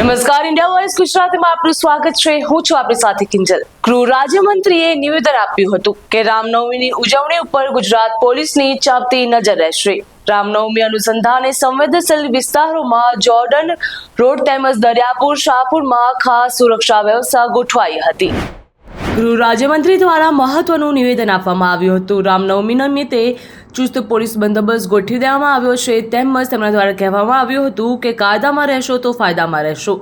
નમસ્કાર India voice ગુજરાતીમાં આપનું સ્વાગત છે. હું છું આપણી સાથે કિંજલ. ગૃહ રાજ્યમંત્રીએ નિવેદન આપ્યું હતું કે રામનવમીની ઉજવણી ઉપર ગુજરાત પોલીસની ચાપતી નજર રહેશે. રામનવમી અનુસંધાને સંવેદનશીલ વિસ્તારોમાં જોર્ડન રોડ તેમજ દરિયાપુર, શાહપુરમાં ખાસ સુરક્ષા વ્યવસ્થા ગોઠવાઈ હતી. ગૃહ રાજ્યમંત્રી દ્વારા મહત્વનું નિવેદન આપવામાં આવ્યું હતું. રામનવમી નિમિત્તે ચુસ્ત પોલીસ બંદોબસ્ત ગોઠવી દેવામાં આવ્યો છે. તેમજ તેમના દ્વારા કહેવામાં આવ્યું હતું કે કાયદામાં રહેશો તો ફાયદામાં રહેશો.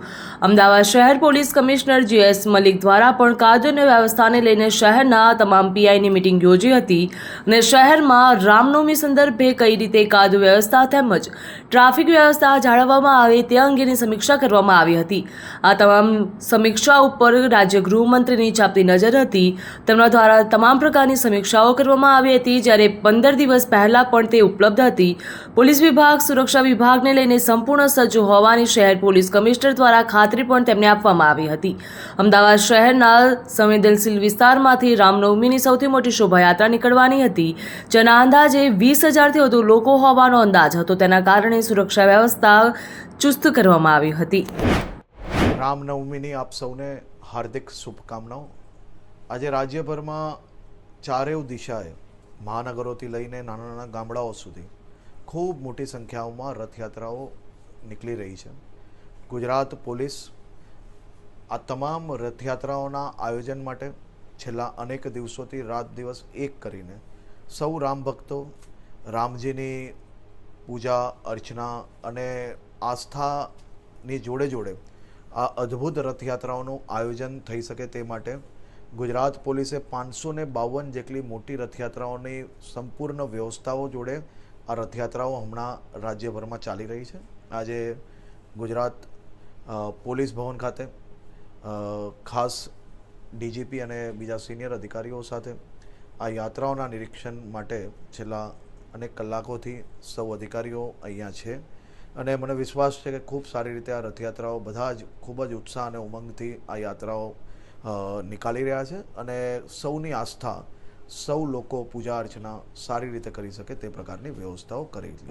અમદાવાદ શહેર પોલીસ કમિશનર જીએસ મલિક દ્વારા પણ કાયદોની વ્યવસ્થાને લઈને શહેરના તમામ પીઆઈની મિટિંગ યોજી હતી અને શહેરમાં રામનવમી સંદર્ભે કઈ રીતે કાયદો વ્યવસ્થા તેમજ ટ્રાફિક વ્યવસ્થા જાળવવામાં આવે તે અંગેની સમીક્ષા કરવામાં આવી હતી. આ તમામ સમીક્ષા ઉપર રાજ્ય ગૃહમંત્રીની ચાપતી નજર હતી. તેમના દ્વારા તમામ પ્રકારની સમીક્ષાઓ કરવામાં આવી હતી. જ્યારે પંદર દિવસ પહેલા પણ તે ઉપલબ્ધ હતી. પોલીસ વિભાગ, સુરક્ષા વિભાગને લઈને સંપૂર્ણ સજ્જ હોવાની શહેર પોલીસ કમિશનર દ્વારા ખાતરી પણ તેમને આપવામાં આવી હતી. અમદાવાદ શહેરના સંવેદનશીલ વિસ્તારમાંથી રામનવમીની સૌથી મોટી શોભાયાત્રા નીકળવાની હતી, જેના અંદાજે વીસ હજારથી વધુ લોકો હોવાનો અંદાજ હતો. તેના કારણે સુરક્ષા વ્યવસ્થા ચુસ્ત કરવામાં આવી હતી. રામનવમીની આપ સૌને હાર્દિક શુભકામનાઓ. આજે રાજ્યભરમાં ચારેવ દિશાએ મહાનગરોથી લઈને નાના નાના ગામડાઓ સુધી ખૂબ મોટી સંખ્યાઓમાં રથયાત્રાઓ નીકળી રહી છે. ગુજરાત પોલીસ આ તમામ રથયાત્રાઓના આયોજન માટે છેલ્લા અનેક દિવસોથી રાત દિવસ એક કરીને સૌ રામ ભક્તો, રામજીની પૂજા, અર્ચના અને આસ્થાની જોડે જોડે આ અદ્ભુત રથયાત્રાઓનું આયોજન થઈ શકે તે માટે ગુજરાત પોલીસે પાંચસો ને બાવન જેટલી મોટી રથયાત્રાઓની સંપૂર્ણ વ્યવસ્થાઓ જોડે આ રથયાત્રાઓ હમણાં રાજ્યભરમાં ચાલી રહી છે. આજે ગુજરાત પોલીસ ભવન ખાતે ખાસ ડીજીપી અને બીજા સિનિયર અધિકારીઓ સાથે આ યાત્રાઓના નિરીક્ષણ માટે છેલ્લા અનેક કલાકોથી સૌ અધિકારીઓ અહીંયા છે. અને મને વિશ્વાસ છે કે ખૂબ સારી રીતે આ રથયાત્રાઓ બધા જ ખૂબ જ ઉત્સાહ અને ઉમંગથી આ યાત્રાઓ નીકાળી રહ્યા છે અને સૌની આસ્થા, સૌ લોકો પૂજા અર્ચના સારી રીતે કરી શકે તે પ્રકારની વ્યવસ્થાઓ કરી છે.